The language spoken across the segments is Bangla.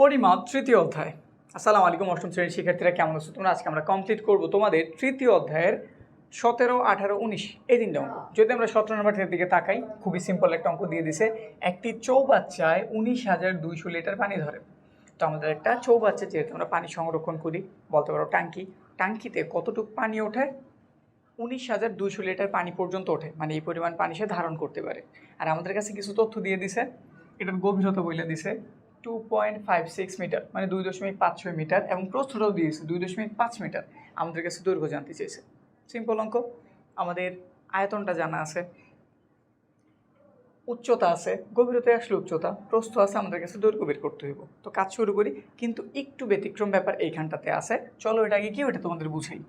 পরিমাপ তৃতীয় অধ্যায়। আসসালামু আলাইকুম, অষ্টম শ্রেণির শিক্ষার্থীরা কেমন আছো? তোমরা আজকে আমরা কমপ্লিট করব তোমাদের তৃতীয় অধ্যায়ের সতেরো, আঠারো, উনিশ। এই তিনটা অঙ্ক। যদি আমরা সতেরো নম্বরের দিকে তাকাই, খুবই সিম্পল একটা অঙ্ক দিয়ে দিছে। একটি চৌবাচ্চায় উনিশ হাজার দুইশো লিটার পানি ধরে। তো আমাদের একটা চৌবাচ্চা, যেহেতু আমরা পানি সংরক্ষণ করি, বলতে পারো টাঙ্কি ট্যাঙ্কিতে কতটুকু পানি ওঠে? উনিশ হাজার দুইশো লিটার পানি পর্যন্ত ওঠে মানে এই পরিমাণ পানি সে ধারণ করতে পারে। আর আমাদের কাছে কিছু তথ্য দিয়ে দিছে, এটার গভীরতা বলে দিছে। Two point five six metre মানে দুই দশমিক পাঁচ ছয় মিটার এবং প্রস্থটাও দিয়েছে দুই দশমিক পাঁচ মিটার আমাদের কাছে দৈর্ঘ্য জানতে চেয়েছে। সিম্পল অঙ্ক। আমাদের আয়তনটা জানা আছে। উচ্চতা আছে, গভীরতায় আসলে উচ্চতা, প্রস্থ আছে, আমাদের কাছে দৈর্ঘ্য বের করতে হইব। তো কাজ শুরু করি, কিন্তু একটু ব্যতিক্রম ব্যাপার এইখানটাতে আছে। চলো এটা আগে কি ওটা তোমাদের বুঝাই।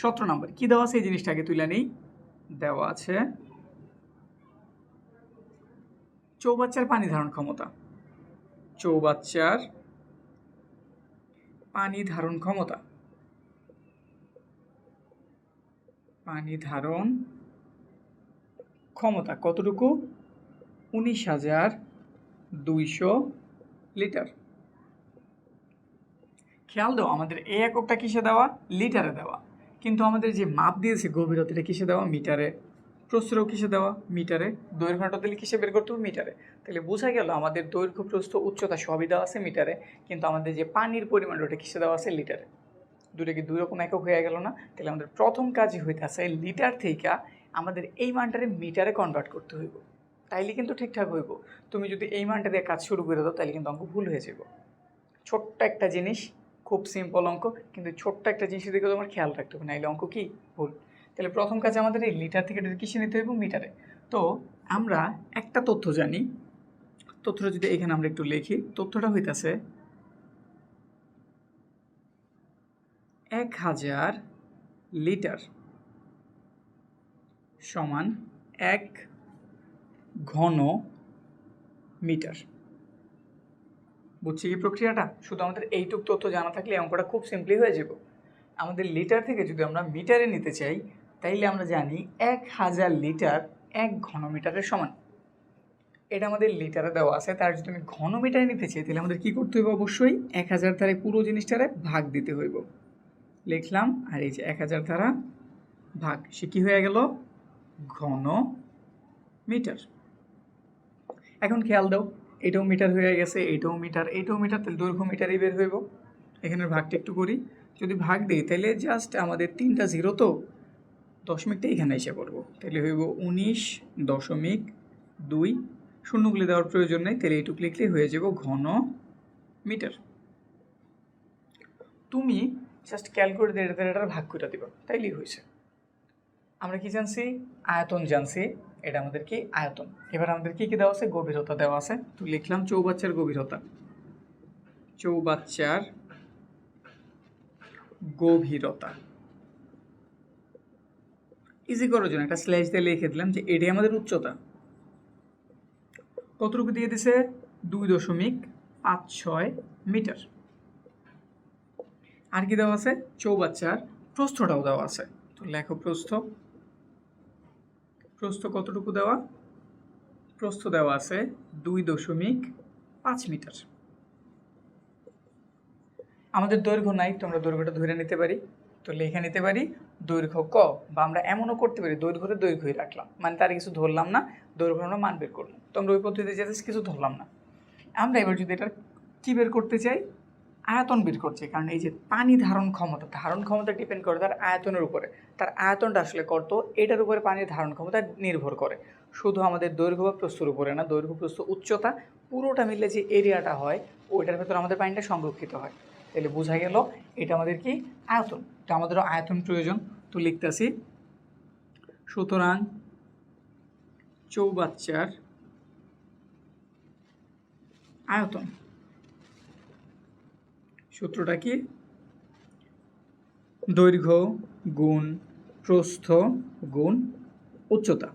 সতেরো নম্বর, কী দেওয়া আছে এই জিনিসটা আগে তুলে নেই? দেওয়া আছে। চৌবাচ্চার পানি ধারণ ক্ষমতা। চৌবাচ্চার পানি ধারণ ক্ষমতা। পানি ধারণ ক্ষমতা কতটুকু? উনিশ হাজার দুইশো লিটার। খেয়াল দাও, আমাদের এই এককটা কিসে দেওয়া? লিটারে দেওয়া। কিন্তু আমাদের যে মাপ দিয়েছে গভীরতাটা কিসে দেওয়া? মিটারে। প্রস্থটাও কিসে দেওয়া? মিটারে। দৈর্ঘ্যটা দিলে কিসে বের করতে হবে? মিটারে। তাহলে বোঝা গেল, আমাদের দৈর্ঘ্য, প্রস্থ, উচ্চতা সবই দেওয়া আছে মিটারে, কিন্তু আমাদের যে পানির পরিমাণ ওটা কিসে দেওয়া আছে? লিটারে। দুটো কি দুই রকম একক হয়ে গেল না? তাহলে আমাদের প্রথম কাজই হইতে আছে লিটার থেকে আমাদের এই মানটারে মিটারে কনভার্ট করতে হইব। তাইলে কিন্তু ঠিকঠাক হইব। তুমি যদি এই মানটা দিয়ে কাজ শুরু করে দাও তাহলে কিন্তু অঙ্ক ভুল হয়ে যাব ছোট্ট একটা জিনিস, খুব সিম্পল অঙ্ক, কিন্তু ছোট্ট একটা জিনিসের দিকে তোমার খেয়াল রাখতে হবে, নাইলে অঙ্ক কি? ভুল। তাহলে প্রথম কাজ আমাদের এই লিটার থেকে কিসে নিতে হইব? মিটারে। তো আমরা একটা তথ্য জানি। তথ্যটা যদি এখানে আমরা একটু লিখি, তথ্যটা হইতাছে এক হাজার লিটার সমান এক ঘন মিটার। বুঝছি কি প্রক্রিয়াটা? শুধু আমাদের এইটুক তথ্য জানা থাকলে অঙ্কটা খুব সিম্পলি হয়ে যাব। আমাদের লিটার থেকে যদি আমরা মিটারে নিতে চাই তাইলে আমরা জানি এক হাজার লিটার এক ঘনমিটারের সমান। এটা আমাদের লিটারে দেওয়া আছে, তার যদি আমি ঘনমিটারে নিতে চাই তাহলে আমাদের কী করতে হইব অবশ্যই? এক হাজার দ্বারা পুরো জিনিসটারে ভাগ দিতে হইব। লিখলাম, আর এই যে এক হাজার দ্বারা ভাগ, সে কী হয়ে গেল? ঘন মিটার এখন খেয়াল দাও, এটাও মিটার হয়ে গেছে, এটাও মিটার এটাও মিটার তাহলে দৈর্ঘ্য মিটারই বের হইব। এখানের ভাগটা একটু করি। যদি ভাগ দিই তাহলে জাস্ট আমাদের তিনটা জিরো তো দশমিকটা এখানে এসে পড়ব। তাহলে হইব উনিশ দশমিক দুই। শূন্যগুলি দেওয়ার প্রয়োজন নেই, তাহলে এইটুকু লিখলে হয়ে যাব ঘন মিটার। তুমি জাস্ট ক্যালকুলেট এটা এটার ভাগ করে দিবা, তাইলেই হয়েছে। আমরা কি জানছি? আয়তন জানছি, এটা আমাদের কি? আয়তন। এবার আমাদের কি কি দেওয়া আছে? গভীরতা দেওয়া আছে। তো লিখলাম চৌবাচ্চার গভীরতা। চৌবাচ্চার গভীরতা। ইজি করার জন্য একটা স্ল্যাশ দিয়ে লিখে দিলাম যে এটাই আমাদের উচ্চতা। কতটুকু দিয়ে দিছে? দুই দশমিক পাঁচ ছয় মিটার। আর কি দেওয়া আছে? চৌবাচ্চার প্রস্থটাও দেওয়া আছে। তো লেখো প্রস্থ। প্রস্থ কতটুকু দেওয়া? প্রস্থ দেওয়া আছে দুই দশমিক পাঁচ মিটার। আমাদের দৈর্ঘ্য নাই, তো আমরা দৈর্ঘ্যটা ধরে নিতে পারি। তো লেখে নিতে পারি দৈর্ঘ্য ক বা আমরা এমনও করতে পারি দৈর্ঘ্যটা দৈর্ঘ্যই রাখলাম। মানে তার কিছু ধরলাম না, দৈর্ঘ্য আমরা মান বের করলাম। তো আমরা ওই পদ্ধতিতে যেতে কিছু ধরলাম না। আমরা এবার যদি এটা কী বের করতে চাই? আয়তন বের করছে, কারণ এই যে পানি ধারণ ক্ষমতা ধারণ ক্ষমতা ডিপেন্ড করে তার আয়তনের উপরে। তার আয়তনটা আসলে করতো এটার উপরে পানির ধারণ ক্ষমতা নির্ভর করে। শুধু আমাদের দৈর্ঘ্য বা প্রস্তুর উপরে না, দৈর্ঘ্য, প্রস্থ, উচ্চতা, পুরোটা মিলে যে এরিয়াটা হয়, ওইটার ভেতর আমাদের পানিটা সংরক্ষিত হয়। তাহলে বোঝা গেল এটা আমাদের কি আয়তন। এটা আমাদেরও আয়তন প্রয়োজন। তো লিখতেছি, সুতরাং চৌবাচ্চার আয়তন। সূত্রটা কি? দৈর্ঘ্য গুণ প্রস্থ গুণ উচ্চতা।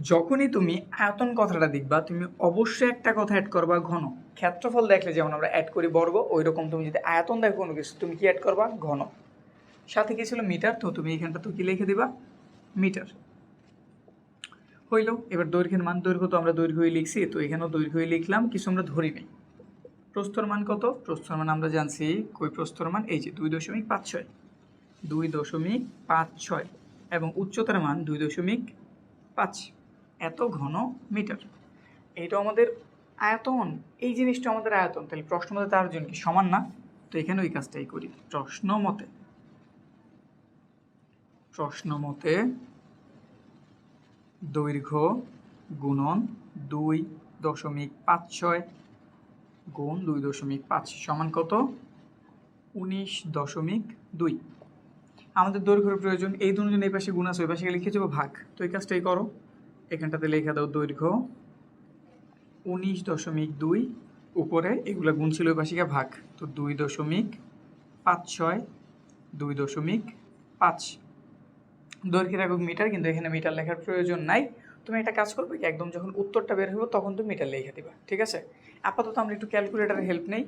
যখনই তুমি আয়তন কথাটা দেখবা, তুমি অবশ্যই একটা কথা অ্যাড করবা ঘন। ক্ষেত্রফল দেখলে যেমন আমরা অ্যাড করি বর্গ ওই রকম তুমি যদি আয়তন দেখো কোনো কিছু, তুমি কি অ্যাড করবা? ঘন। সাথে কি ছিল? মিটার। তো তুমি এখানটা তো কি লিখে দিবা? মিটার। হইল, এবার দৈর্ঘ্যের মান, দৈর্ঘ্য তো আমরা দৈর্ঘ্যই লিখছি, তো এখানেও দৈর্ঘ্যই লিখলাম, কিছু আমরা ধরি নাই। প্রস্তর মান কত? প্রস্তর মান আমরা জানছি, কই প্রস্তর মান? এই যে দুই দশমিক পাঁচ ছয়। দুই দশমিক পাঁচ ছয়। এবং উচ্চতার মান দুই দশমিক পাঁচ। এত ঘন মিটার। এইটা আমাদের আয়তন। এই জিনিসটা আমাদের আয়তন। তাহলে প্রশ্ন মতে তার জন্য কি সমান না? তো এখানে ওই কাজটাই করি। প্রশ্ন মতে। প্রশ্ন মতে দৈর্ঘ্য গুণন দুই দশমিক পাঁচ ছয় গুণ দুই দশমিক পাঁচ সমান কত? উনিশ দশমিক দুই। আমাদের দৈর্ঘ্যের প্রয়োজন। এই দুজন এই পাশে গুণ আছে, ওই পাশে লিখে যাব? ভাগ। তো এই কাজটাই করো। এখানটাতে লেখা দাও দৈর্ঘ্য উনিশ দশমিক দুই, উপরে এগুলো গুণ ছিল পাশে ভাগ। তো দুই দশমিক পাঁচ ছয়, দুই দশমিক পাঁচ। দৈর্ঘ্যের একক মিটার, কিন্তু এখানে মিটার লেখার প্রয়োজন নাই। তুমি একটা কাজ করবে কি, একদম যখন উত্তরটা বের হইব তখন তুমি মিটার লিখে দিবা, ঠিক আছে? আপাতত আমরা একটু ক্যালকুলেটারের হেল্প নেই।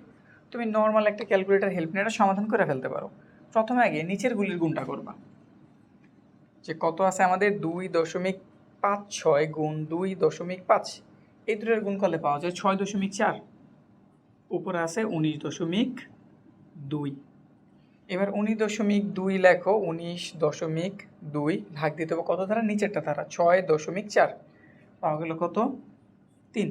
তুমি নর্মাল একটা ক্যালকুলেটার হেল্প নিয়ে এটা সমাধান করে ফেলতে পারো। প্রথমে আগে নিচের গুলির গুণটা করবা। যে কত আছে আমাদের? দুই দশমিক পাঁচ ছয় গুণ দুই দশমিক পাঁচ। এই দুটোর গুণ করলে পাওয়া যায় ছয় দশমিক চার। উপরে আছে উনিশ দশমিক দুই। এবার উনিশ দশমিক দুই লেখো, উনিশ দশমিক দুই ভাগ দিতে হবে কত ধারা? নিচেরটা ধারা, ছয় দশমিক চার। পাওয়া গেল কত? তিন।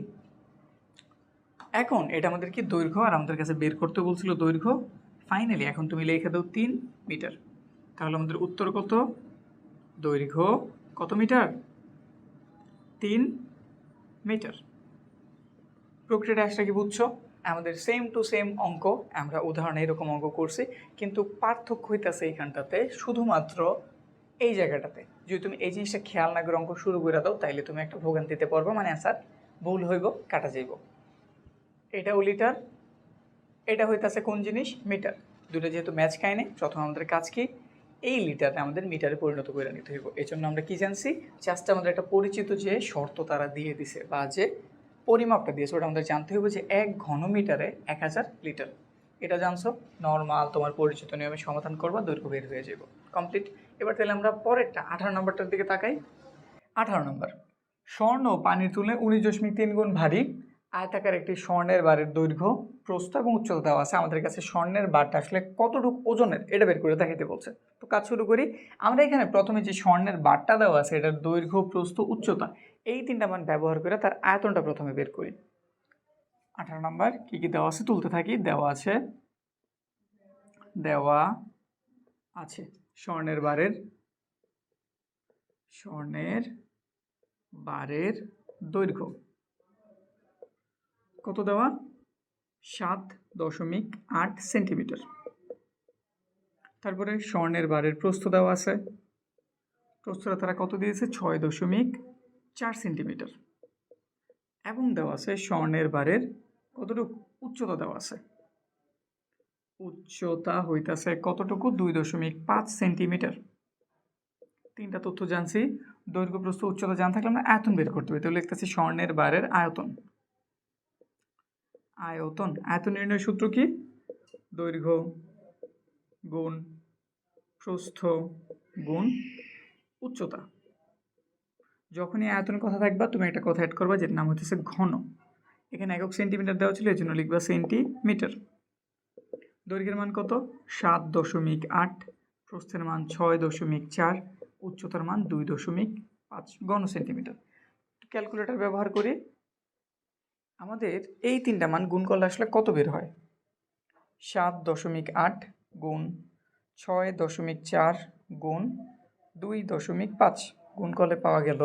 এখন এটা আমাদের কি দৈর্ঘ্য? আর আমাদের কাছে বের করতে বলছিল দৈর্ঘ্য। ফাইনালি এখন তুমি লিখে দাও তিন মিটার। তাহলে আমাদের উত্তর কত? দৈর্ঘ্য কত মিটার? তিন মিটার। প্রক্রিয়াটা আসলে কি বুঝছ? আমাদের সেম টু সেম অঙ্ক, আমরা উদাহরণে এরকম অঙ্ক করছি, কিন্তু পার্থক্য হইতেছে এইখানটাতে শুধুমাত্র এই জায়গাটাতে। যদি তুমি এই জিনিসটা খেয়াল না করে অঙ্ক শুরু করে দাও, তাইলে তুমি একটা ভোগান্তিতে পড়বে মানে অ্যান্সার ভুল হইব, কাটা যাইব। এটাও লিটার এটা হইতাছে কোন জিনিস? মিটার। দুটো যেহেতু ম্যাচ খায়নি প্রথম আমাদের কাজ কি? এই লিটারে আমাদের মিটারে পরিণত করে নিতে হইব। এই জন্য আমরা কি জানছি? জাস্ট আমাদের একটা পরিচিত যে শর্ত তারা দিয়ে দিছে বা যে পরিমাপটা দিয়েছে, ওটা আমাদের জানতে হবে যে এক ঘন মিটারে এক হাজার লিটার। এটা জানছো? নর্মাল তোমার পরিচিত নিয়মে সমাধান করবা, দৈর্ঘ্য বের হয়ে যাব কমপ্লিট এবার তাহলে আমরা পরেরটা, আঠারো নম্বরটার দিকে তাকাই। আঠারো নম্বর। স্বর্ণ পানির তুলনায় উনিশ দশমিক তিন গুণ ভারী আয়তাকার একটি স্বর্ণের বারের দৈর্ঘ্য, প্রস্থ এবং উচ্চতা দেওয়া আছে। আমাদের কাছে স্বর্ণের বারটা আসলে কতটুকু ওজনের, এটা বের করে দেখাইতে বলছে। তো কাজ শুরু করি। আমরা এখানে প্রথমে যে স্বর্ণের বারটা দেওয়া আছে, এটার দৈর্ঘ্য, প্রস্থ, উচ্চতা, এই তিনটা মান ব্যবহার করে তার আয়তনটা প্রথমে বের করি। আঠারো নম্বর, কী কী দেওয়া আছে? তুলতে থাকি। দেওয়া আছে দেওয়া আছে স্বর্ণের বারের স্বর্ণের বারের দৈর্ঘ্য। কত দেওয়া? সাত দশমিক আট সেন্টিমিটার। তারপরে স্বর্ণের বারের প্রস্থ দেওয়া আছে। প্রস্থটা তারা কত দিয়েছে? ছয় দশমিক চার সেন্টিমিটার। এবং দেওয়া আছে স্বর্ণের বারের কতটুকু? উচ্চতা দেওয়া আছে। উচ্চতা হইতাছে কতটুকু? দুই দশমিক পাঁচ সেন্টিমিটার। তিনটা তথ্য জানছি। দৈর্ঘ্য, প্রস্থ, উচ্চতা জানা থাকলে আমরা আয়তন বের করতে হবে তাহলে লিখতেছি স্বর্ণের বারের আয়তন। আয়তন। আয়তন নির্ণয় সূত্র কি? দৈর্ঘ্য গুণ প্রস্থ গুণ উচ্চতা। যখনই আয়তনের কথা থাকবা, তুমি একটা কথা অ্যাড করবা যেটার নাম হচ্ছে ঘন। এখানে একক সেন্টিমিটার দেওয়া ছিল এই জন্য লিখবা সেন্টিমিটার দৈর্ঘ্যের মান কত? সাত দশমিক আট, প্রস্থের মান ছয় দশমিক চার, উচ্চতার মান দুই দশমিক পাঁচ ঘন সেন্টিমিটার ক্যালকুলেটর ব্যবহার করে আমাদের এই তিনটা মান গুণ করলে আসলে কত বের হয়? সাত দশমিক আট গুণ ছয় দশমিক চার গুণ দুই দশমিক পাঁচ গুণ করলে পাওয়া গেল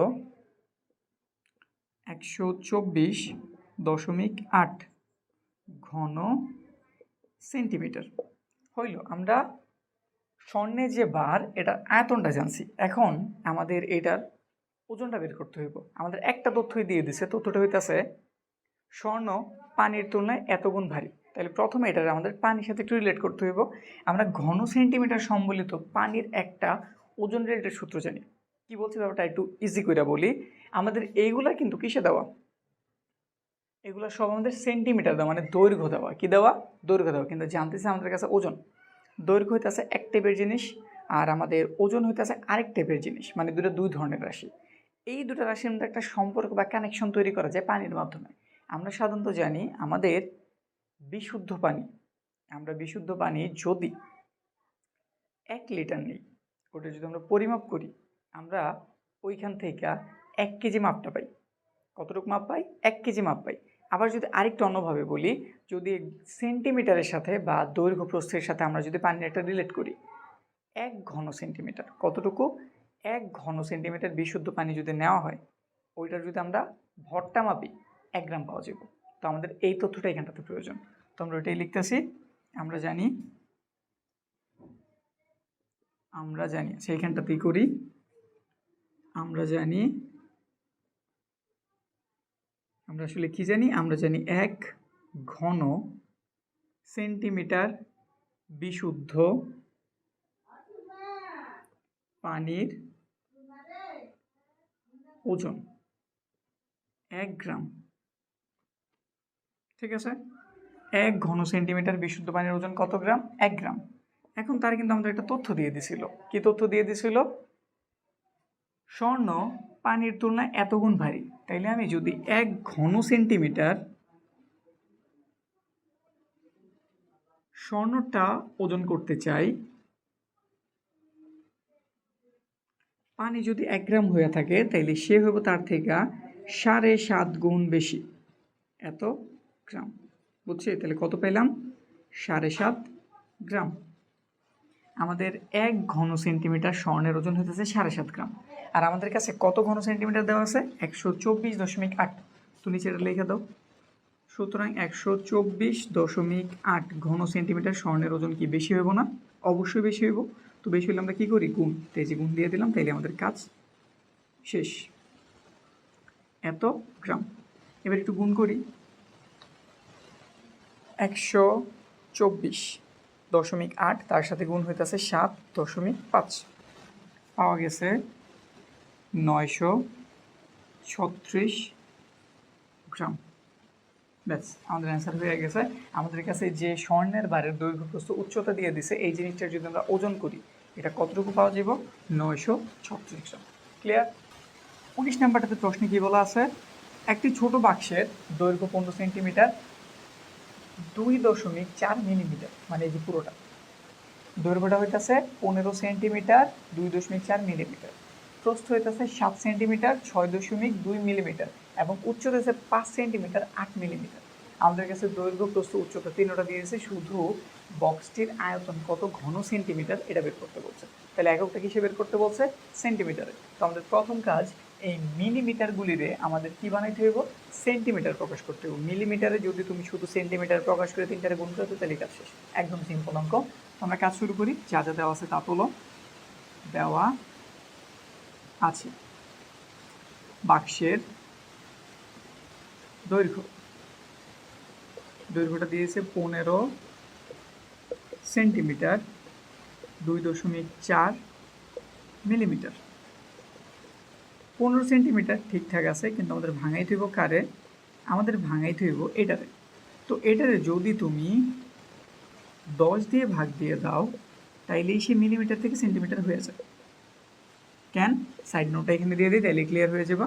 একশো চব্বিশ দশমিক আট ঘন সেন্টিমিটার। হইল, আমরা স্বর্ণের যে বার, এটা আয়তনটা জানছি। এখন আমাদের এটার ওজনটা বের করতে হইব। আমাদের একটা তথ্যই দিয়ে দিছে, তথ্যটা হইতাছে স্বর্ণ পানির তুলনায় এত গুণ ভারী। তাহলে প্রথমে এটা আমাদের পানির সাথে একটু রিলেট করতে হইব। আমরা ঘন সেন্টিমিটার সম্বলিত পানির একটা ওজন রিলেটেড সূত্র জানি। কি বলছি ব্যাপারটা একটু ইজি করে বলি? আমাদের এইগুলা কিন্তু কিসে দেওয়া? এগুলো সব আমাদের সেন্টিমিটার দেওয়া মানে দৈর্ঘ্য দেওয়া। কি দেওয়া? দৈর্ঘ্য দেওয়া। কিন্তু জানতেছে আমাদের কাছে ওজন। দৈর্ঘ্য হইতেছে এক টাইপের জিনিস আর আমাদের ওজন হইতেছে আরেক টাইপের জিনিস মানে দুটো দুই ধরনের রাশি। এই দুটো রাশির মধ্যে একটা সম্পর্ক বা কানেকশন তৈরি করা যায় পানির মাধ্যমে। আমরা সাধারণত জানি আমাদের বিশুদ্ধ পানি, আমরা বিশুদ্ধ পানি যদি এক লিটার নিই, ওটা যদি আমরা পরিমাপ করি, আমরা ওইখান থেকে এক কেজি মাপটা পাই। কতটুকু মাপ পাই? এক কেজি মাপ পাই। আবার যদি আরেকটু অন্যভাবে বলি, যদি সেন্টিমিটারের সাথে বা দৈর্ঘ্য প্রস্থের সাথে আমরা যদি পানির একটা রিলেট করি, এক ঘন সেন্টিমিটার, কতটুকু? এক ঘন সেন্টিমিটার বিশুদ্ধ পানি যদি নেওয়া হয়, ওইটার যদি আমরা ভরটা মাপি এক গ্রাম পাওয়া যাবে। তো আমাদের এই তথ্যটা এখানটাতে প্রয়োজন। তো আমরা ওইটাই লিখতেছি। আমরা জানি আমরা জানি সেইখানটাতেই করি। আমরা জানি, আমরা আসলে কি জানি? আমরা জানি এক ঘন সেন্টিমিটার বিশুদ্ধ পানির ওজন। এক গ্রাম। ঠিক আছে? এক ঘন সেন্টিমিটার বিশুদ্ধ পানির ওজন কত গ্রাম? এক গ্রাম। এখন তার কিন্তু আমাদের একটা তথ্য দিয়ে দিছিল। কি তথ্য দিয়ে দিছিল? স্বর্ণ পানির তুলনায় এত গুণ ভারী। তাইলে আমি যদি এক ঘন সেন্টিমিটার স্বর্ণটা ওজন করতে চাই, পানি যদি এক গ্রাম হয়ে থাকে, তাইলে সে হবে তার থেকে সাড়ে সাত গুণ বেশি। এত? গ্রাম। বুঝছি? তাহলে কত পেলাম? সাড়ে সাত গ্রাম। আমাদের এক ঘন সেন্টিমিটার স্বর্ণের ওজন হইতেছে সাড়ে সাত গ্রাম। আর আমাদের কাছে কত ঘন সেন্টিমিটার দেওয়া আছে? একশো চব্বিশ দশমিক আট। তো নিচে এটা লিখে দাও। সুতরাং একশো চব্বিশ দশমিক আট ঘন সেন্টিমিটার স্বর্ণের ওজন কি বেশি হইব না? অবশ্যই বেশি হইব। তো বেশি হলে আমরা কী করি? গুণ। তেজি গুণ দিয়ে দিলাম, তাইলে আমাদের কাজ শেষ। এত গ্রাম। এবার একটু গুণ করি। একশো চব্বিশ দশমিক আট, তার সাথে গুণ হইতেছে সাত দশমিক পাঁচ। পাওয়া গেছে নয়শো ছত্রিশ গ্রাম। ব্যাস, আমাদের অ্যান্সার হয়ে গেছে। আমাদের কাছে যে স্বর্ণের বারের দৈর্ঘ্য প্রস্থ উচ্চতা দিয়ে দিছে, এই জিনিসটা যদি আমরা ওজন করি, এটা কতটুকু পাওয়া যাব নয়শো ছত্রিশ গ্রাম। ক্লিয়ার উনিশ নাম্বারটাতে প্রশ্নে কী বলা আছে? একটি ছোট বাক্সের দৈর্ঘ্য পনেরো সেন্টিমিটার দুই দশমিক চার মিলিমিটার মানে এই যে পুরোটা। দৈর্ঘ্যটা হইতেছে পনেরো সেন্টিমিটার, দুই দশমিক চার মিলিমিটার। প্রস্থ হইতেছে সাত সেন্টিমিটার, ছয় দশমিক দুই মিলিমিটার এবং উচ্চতা হচ্ছে পাঁচ সেন্টিমিটার, আট মিলিমিটার। আমাদের কাছে দৈর্ঘ্য, প্রস্থ, উচ্চতা তিনটা দিয়েছে, শুধু বক্সটির আয়তন কত ঘন সেন্টিমিটার, এটা বের করতে বলছে। তাহলে এককটা কিসে বের করতে বলছে? সেন্টিমিটারে। তো আমাদের প্রথম কাজ এই মিলিমিটারগুলিরে আমাদের কি বানাইতে হইব? সেন্টিমিটার প্রকাশ করতে হবে মিলিমিটারে যদি তুমি শুধু সেন্টিমিটার প্রকাশ করে তিনটারে গুণ করতে তাহলে কাজ শেষ। একদম সিম্পল অঙ্ক। আমরা কাজ শুরু করি। যা যা দেওয়া আছে তা তোলো। দেওয়া আছে। বাক্সের দৈর্ঘ্য। দৈর্ঘ্যটা দিয়েছে পনেরো সেন্টিমিটার, দুই দশমিক চার মিলিমিটার। পনেরো সেন্টিমিটার ঠিকঠাক আছে, কিন্তু আমাদের ভাঙাই থইব কারে? আমাদের ভাঙাই থইব এটারে। তো এটারে যদি তুমি দশ দিয়ে ভাগ দিয়ে দাও তাইলেই সে মিলিমিটার থেকে সেন্টিমিটার হয়ে যাবে। কেন? সাইড নোটটা এখানে দিয়ে দিই, তাইলে ক্লিয়ার হয়ে যাবে।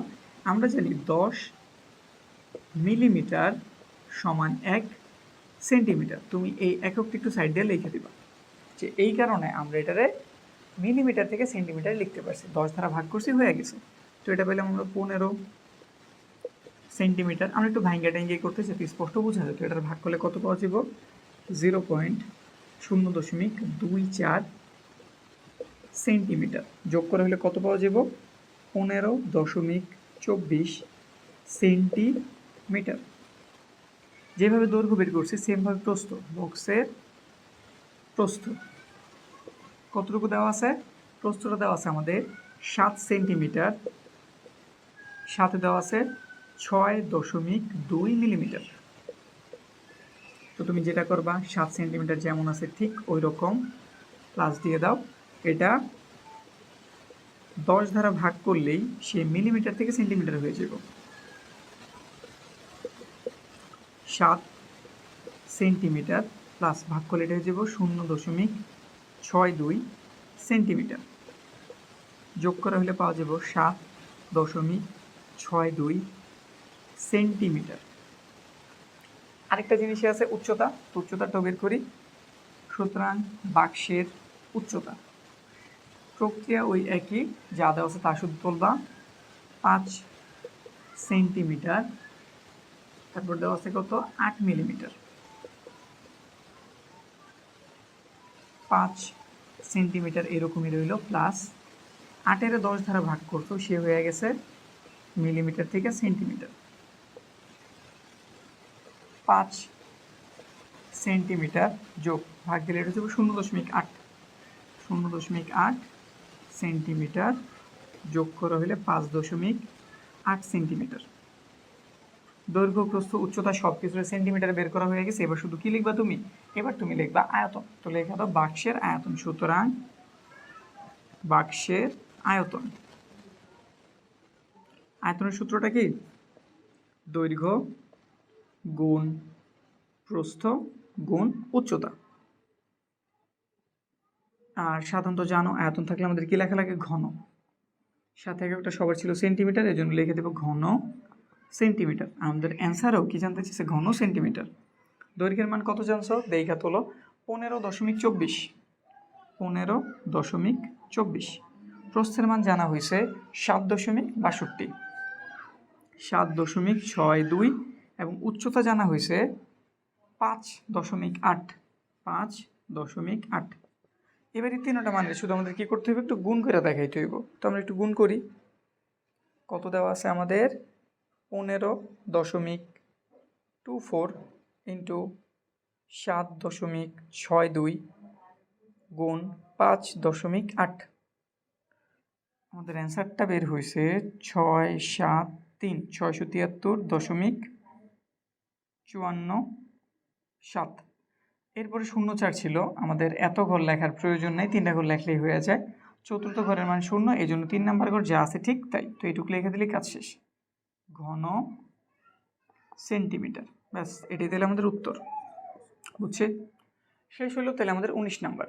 আমরা জানি দশ মিলিমিটার সমান এক সেন্টিমিটার। তুমি এই এককটি একটু সাইড দিয়ে লিখে দিবা যে এই কারণে আমরা এটারে মিলিমিটার থেকে সেন্টিমিটার লিখতে পারছি। দশ ধারা ভাগ করছি, হয়ে গেছে। তো এটা পেলাম আমরা পনেরো সেন্টিমিটার। আমরা একটু ভাঙ্গা ট্যাঙ্গি করতে যাতে স্পষ্ট বোঝা যেত এটার ভাগ করলে কত পাওয়া যাব জিরো পয়েন্ট শূন্য দশমিক দুই চার সেন্টিমিটার। যোগ করে হলে কত পাওয়া যাব পনেরো দশমিক চব্বিশ সেন্টিমিটার। যেভাবে দৈর্ঘ্য বের করছি, সেমভাবে প্রস্থ, বক্সের প্রস্থ। কতটুকু দেওয়া আছে? প্রস্থটা দেওয়া আছে আমাদের সাত সেন্টিমিটার। সাথে দেওয়া আছে ছয় দশমিক দুই মিলিমিটার। তো তুমি যেটা করবা, সাত সেন্টিমিটার যেমন আছে ঠিক ওই রকম প্লাস দিয়ে দাও। এটা দশ ধারা ভাগ করলেই সে মিলিমিটার থেকে সেন্টিমিটার হয়ে যাব। সাত সেন্টিমিটার প্লাস ভাগ করলে এটা হয়ে যাব শূন্য দশমিক ছয় দুই সেন্টিমিটার। যোগ করা হলে পাওয়া যাব সাত দশমিক ছয় দুই সেন্টিমিটার। আরেকটা জিনিসই আছে উচ্চতা, তো উচ্চতাটাও বের করি। সুতরাং বাক্সের উচ্চতা। প্রক্রিয়া ওই একই, যা দেওয়া আছে তা শুধু তুলবা। পাঁচ সেন্টিমিটার, তারপর দেওয়া আছে কত? আট মিলিমিটার। পাঁচ সেন্টিমিটার এরকমই রইল, প্লাস আটের দশ ধারা ভাগ করতো সে হয়ে গেছে মিলিমিটার থেকে সেন্টিমিটার। পাঁচ সেন্টিমিটার যোগ ভাগ দিলে এটা হচ্ছে শূন্য দশমিক আট। শূন্য দশমিক আট সেন্টিমিটার যোগ করা হলে পাঁচ দশমিক আট সেন্টিমিটার। দৈর্ঘ্য, প্রস্থ, উচ্চতা সব কিছু সেন্টিমিটার বের করা হয়ে গেছে। এবার শুধু কি লিখবা তুমি? এবার তুমি লিখবা আয়তন। তো লেখা দাও বাক্সের আয়তন। সুতরাং বাক্সের আয়তন। আয়তনের সূত্রটা কি? দৈর্ঘ্য গুণ প্রস্থ গুণ উচ্চতা। আর সাধারণত জানো, আয়তন থাকলে আমাদের কি লেখা লাগে? ঘন। সাথে এক একটা সবার ছিল সেন্টিমিটার এই জন্য লিখে দেবো ঘন সেন্টিমিটার। আমাদের অ্যান্সারও কি জানতে চাইছে? ঘন সেন্টিমিটার। দৈর্ঘ্যের মান কত জানছো? দেখা তোলো। পনেরো দশমিক চব্বিশ। পনেরো দশমিক চব্বিশ। প্রস্থের মান জানা হয়েছে সাত দশমিক বাষট্টি। সাত দশমিক ছয় দুই এবং উচ্চতা জানা হয়েছে পাঁচ দশমিক আট, পাঁচ দশমিক আট। এবার এই তিনটা মানে শুধু আমাদের কী করতে হবে একটু গুণ করে দেখাইতে হইব। তো আমরা একটু গুণ করি। কত দেওয়া আছে আমাদের? পনেরো দশমিক টু ফোর ইন্টু সাত দশমিক ছয় দুই গুণ পাঁচ দশমিক আট। আমাদের অ্যান্সারটা বের হয়েছে ছয় সাত তিন, ছয়শো তিয়াত্তর দশমিক চুয়ান্ন সাত। এরপরে শূন্য চার ছিল। আমাদের এত ঘর লেখার প্রয়োজন নেই, তিনটা ঘর লেখলেই হয়ে যায়। চতুর্থ ঘরের মান শূন্য এই জন্য তিন নাম্বার ঘর যা আছে ঠিক তাই। তো এইটুকু লিখে দিলে কাজ শেষ। ঘন সেন্টিমিটার। ব্যাস, এটাই তাহলে আমাদের উত্তর। বুঝছে? শেষ হলো তাহলে আমাদের উনিশ নাম্বার।